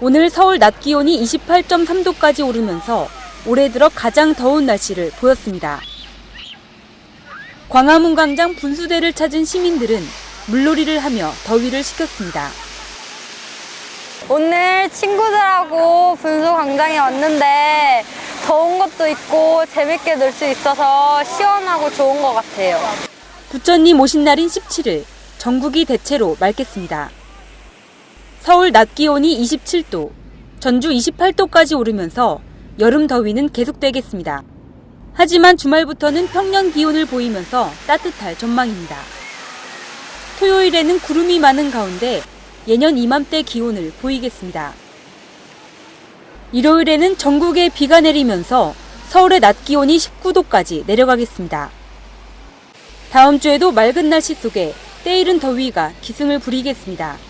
오늘 서울 낮 기온이 28.3도까지 오르면서 올해 들어 가장 더운 날씨를 보였습니다. 광화문 광장 분수대를 찾은 시민들은 물놀이를 하며 더위를 식혔습니다. 오늘 친구들하고 분수 광장에 왔는데 더운 것도 있고 재밌게 놀 수 있어서 시원하고 좋은 것 같아요. 부처님 오신 날인 17일 전국이 대체로 맑겠습니다. 서울 낮 기온이 27도, 전주 28도까지 오르면서 여름 더위는 계속되겠습니다. 하지만 주말부터는 평년 기온을 보이면서 따뜻할 전망입니다. 토요일에는 구름이 많은 가운데 예년 이맘때 기온을 보이겠습니다. 일요일에는 전국에 비가 내리면서 서울의 낮 기온이 19도까지 내려가겠습니다. 다음 주에도 맑은 날씨 속에 때이른 더위가 기승을 부리겠습니다.